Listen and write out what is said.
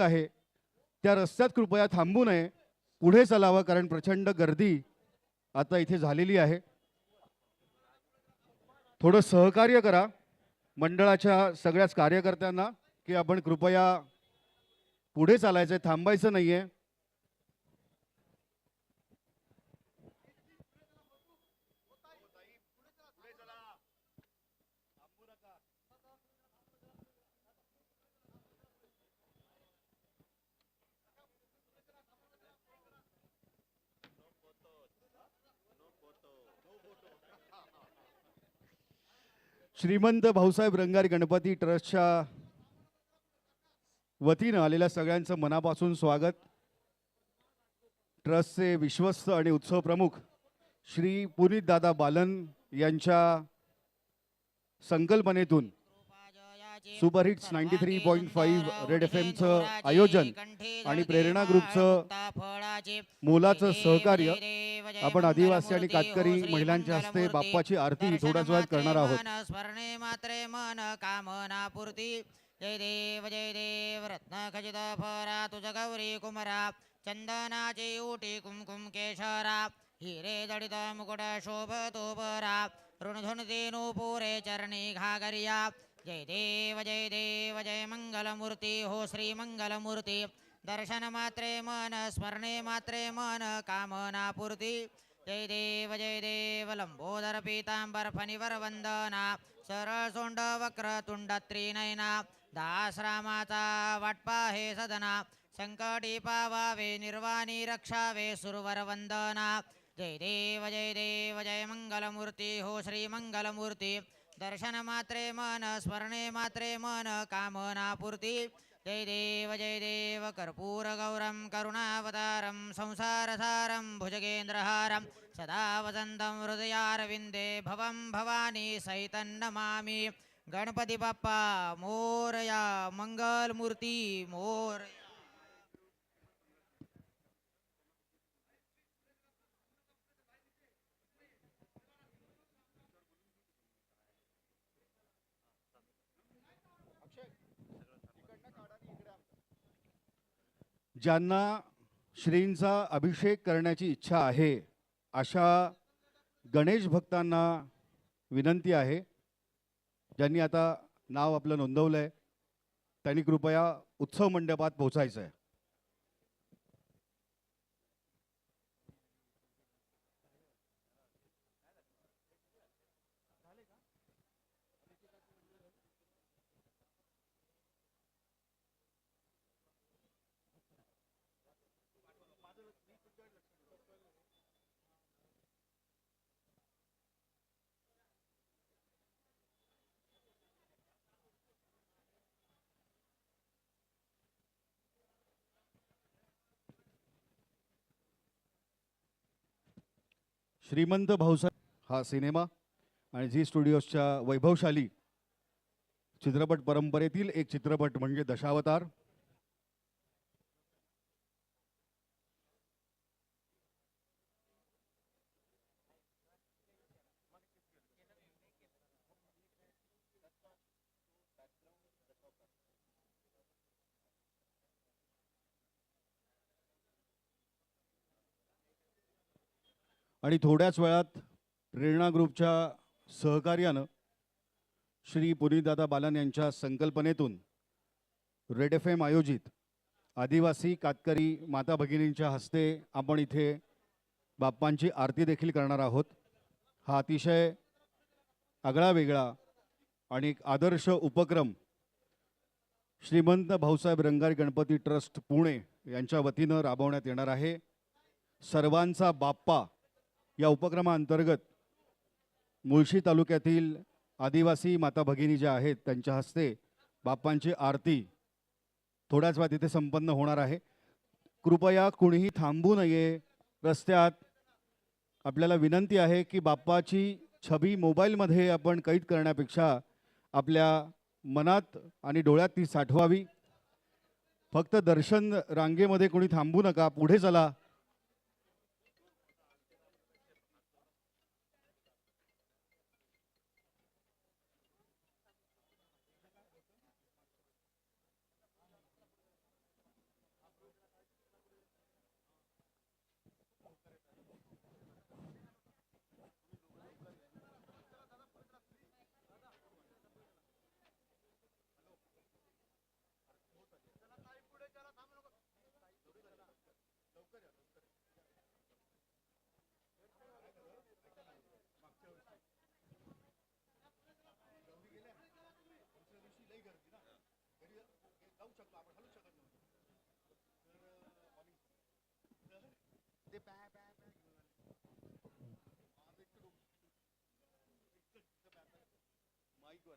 सुरंग आहे. त्या रस्त्यात कृपया थांबू नये. पुढे चालावं कारण प्रचंड गर्दी आता इथे झालेली आहे. थोडं सहकार्य करा मंडळाच्या सगळ्याच कार्यकर्त्यांना की आपण कृपया पुढे चालायचं आहे थांबायचं नाहीये. श्रीमंत भाऊसाहेब रंगारी गणपती ट्रस्टच्या वतीनं आलेल्या सगळ्यांचं मनापासून स्वागत. ट्रस्टचे विश्वस्त आणि उत्सव प्रमुख श्री पुनीत दादा बालन यांच्या संकल्पनेतून superhits ninety three point five red F एमचं आयोजन आणि प्रेरणा ग्रुपचं मोलाचं सहकार्य आपण आदिवासी आणि कातकरी महिलांच्या हस्ते बाप्पाची आरती थोड्याच वेळात करणार आहोत. स्मरणे मात्रे मन कामना पूर्ती जय देव जय देव रत्न खचित फरा तुझ गौरी कुमरा चंदनाचे उटी कुमकुम केशरा हिरे जडित मुकुट शोभतो परा ऋणधुनते नुपुरे चरणी घागरिया. जय देव जय देव जय मंगलमूर्ती हो श्री मंगलमूर्ती. दर्शन मात्रे मन स्मरणे मात्रे मन कामना पूर्ती। जय देव जय देव लंबोदर पीतांबर फणिवर वंदना। सरळ सोंड वक्र तुंड त्रिनयना। दास रामाचा वाटपा हे सदना। संकटी पावावे निर्वाणी रक्षावे सुरवर वंदना। जय देव जय देव जय मंगलमूर्ती हो श्री मंगलमूर्ती। दर्शन मात्रे मन स्मरणे मात्रे मन कामना पूर्ती। जय देव जय देव कर्पूरगौरं करुणावतारं संसारसारं भुजगेन्द्रहारं सदा वसन्तं हृदयारविन्दे भवं भवानी सैतन्नमामि गणपतिपप्पा गणपती बाप्पा मोरया मंगलमूर्ती मोर ज्यांना श्रींचा अभिषेक करण्याची इच्छा आहे अशा गणेश भक्तांना विनंती आहे. ज्यांनी आता नाव आपलं नोंदवलं आहे त्यांनी कृपया उत्सव मंडपात पोहोचायचं आहे श्रीमंत भाऊसाहेब हा सिनेमा आणि झी स्टुडिओजच्या वैभवशाली चित्रपट परंपरेतील एक चित्रपट म्हणजे दशावतार. आणि थोड्याच वेळात प्रेरणा ग्रुपच्या सहकार्यानं श्री पुनीतदादा बालन यांच्या संकल्पनेतून रेड एफ एम आयोजित आदिवासी कातकरी माता भगिनींच्या हस्ते आपण इथे बाप्पांची आरती देखील करणार आहोत. हा अतिशय आगळा वेगळा आणि एक आदर्श उपक्रम श्रीमंत भाऊसाहेब रंगारी गणपती ट्रस्ट पुणे यांच्या वतीनं राबवण्यात येणार आहे. सर्वांचा बाप्पा या उपक्रमाअंतर्गत मुळशी तालुक्यातील आदिवासी माता भगिनी ज्या आहेत त्यांच्या हस्ते बाप्पांची आरती थोड्याच वेळात इथे संपन्न होणार आहे. कृपया कुणीही थांबू नये रस्त्यात. आपल्याला विनंती आहे की बाप्पाची छबी मोबाईलमध्ये आपण कैद करण्यापेक्षा आपल्या मनात आणि डोळ्यात ती साठवावी. फक्त दर्शन रांगेमध्ये कोणी थांबू नका पुढे चला. शकतो आपण हलू शकत नव्हतो तर ते बॅ बॅ बॅ माईकवर